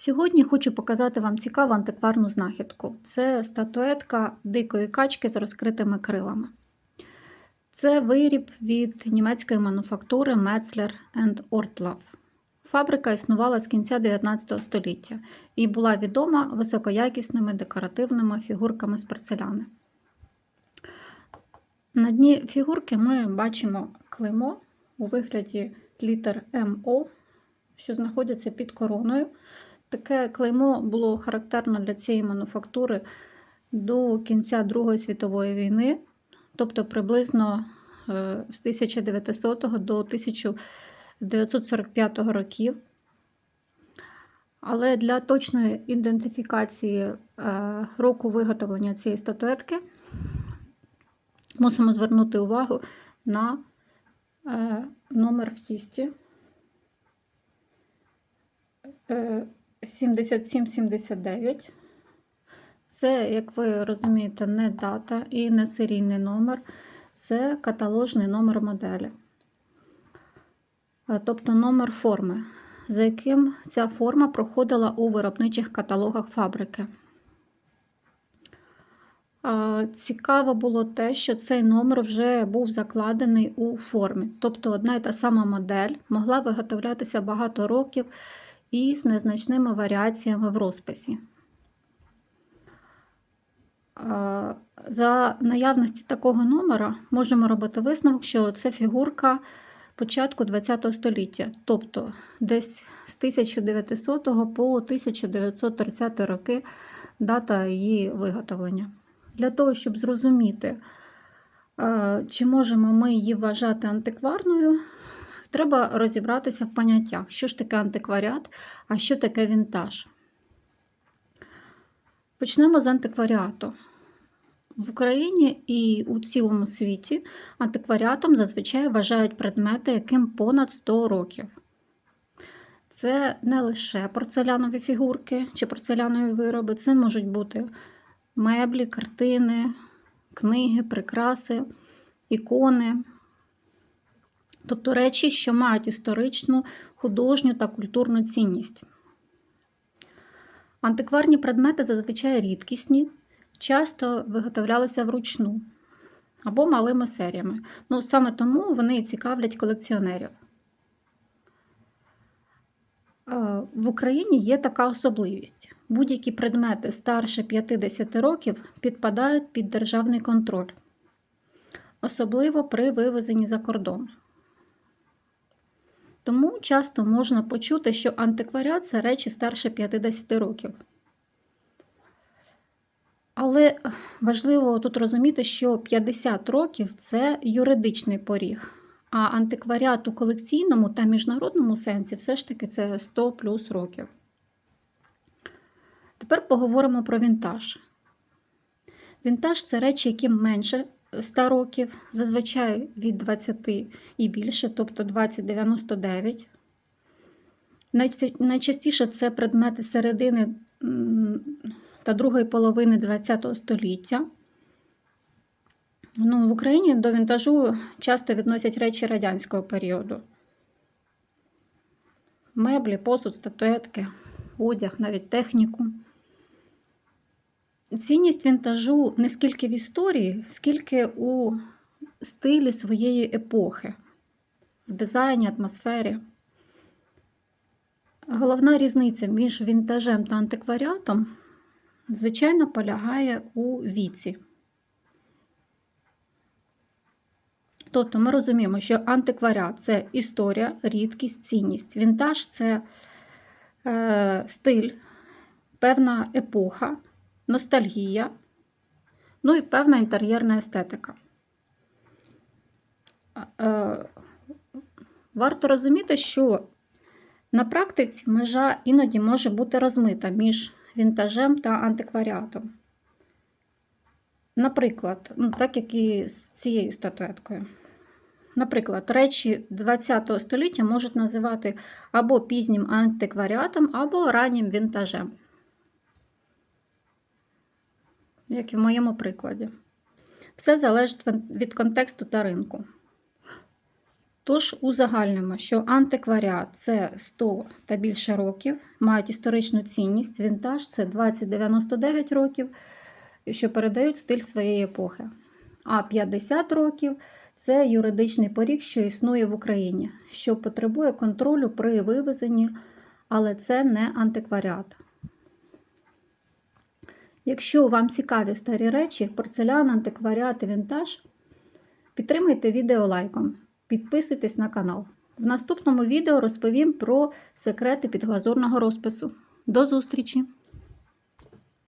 Сьогодні хочу показати вам цікаву антикварну знахідку. Це статуетка дикої качки з розкритими крилами. Це виріб від німецької мануфактури Metzler Ortlaff. Фабрика існувала з кінця 19 століття і була відома високоякісними декоративними фігурками з порцеляни. На дні фігурки ми бачимо клеймо у вигляді літер МО, що знаходяться під короною. Таке клеймо було характерно для цієї мануфактури до кінця Другої світової війни, тобто приблизно е, з 1900 до 1945 років. Але для точної ідентифікації е, року виготовлення цієї статуетки мусимо звернути увагу на е, номер в тісті. Е, 7779. Це, як ви розумієте, не дата і не серійний номер, це каталожний номер моделі. Е, Тобто номер форми, за яким ця форма проходила у виробничих каталогах фабрики. Е, Цікаво було те, що цей номер вже був закладений у формі. Тобто одна і та сама модель могла виготовлятися багато років і з незначними варіаціями в розписі. Е, За наявності такого номера можемо робити висновок, що це фігурка початку ХХ століття, тобто десь з 1900 по 1930 роки дата її виготовлення. Для того, щоб зрозуміти, е, чи можемо ми її вважати антикварною, треба розібратися в поняттях, що ж таке антикваріат, а що таке вінтаж. Почнемо з антикваріату. В Україні і у цілому світі антикваріатом зазвичай вважають предмети, яким понад 100 років. Це не лише порцелянові фігурки чи порцелянові вироби, це можуть бути меблі, картини, книги, прикраси, ікони, тобто речі, що мають історичну, художню та культурну цінність. Антикварні предмети зазвичай рідкісні, часто виготовлялися вручну або малими серіями. Ну, саме тому вони і цікавлять колекціонерів. Е, В Україні є така особливість: будь-які предмети старше 50 років підпадають під державний контроль, особливо при вивезенні за кордон. Тому часто можна почути, що антикваріат це речі старше 50 років. Але важливо тут розуміти, що 50 років це юридичний поріг, а антикваріат у колекційному та міжнародному сенсі все ж таки це 100 плюс років. Тепер поговоримо про вінтаж. Вінтаж це речі, які менше 100 років, зазвичай від 20 і більше, тобто 2099. Найчастіше це предмети середини та другої половини ХХ століття. Ну, В Україні до вінтажу часто відносять речі радянського періоду. Меблі, посуд, статуетки, одяг, навіть техніку. Цінність вінтажу не скільки в історії, скільки у стилі своєї епохи, в дизайні, атмосфері. Головна різниця між вінтажем та антикваріатом, звичайно, полягає у віці. Тобто ми розуміємо, що антикваріат це історія, рідкість, цінність. Вінтаж це е, стиль, певна епоха, ностальгія, ну і певна інтер'єрна естетика. Е, варто розуміти, що на практиці межа іноді може бути розмита між вінтажем та антикваріатом. Наприклад, ну, так як і з цією статуеткою. Наприклад, речі ХХ століття можуть називати або пізнім антикваріатом, або раннім вінтажем. Як і в моєму прикладі. Все залежить від контексту та ринку. Тож узагальнимо, що антикваріат це 100 та більше років, мають історичну цінність, вінтаж це 20-99 років, що передають стиль своєї епохи. А 50 років це юридичний поріг, що існує в Україні, що потребує контролю при вивезенні, але це не антикваріат. Якщо вам цікаві старі речі, порцелян, антикваріат і вінтаж, підтримайте відео лайком, підписуйтесь на канал. В наступному відео розповім про секрети підглазурного розпису. До зустрічі!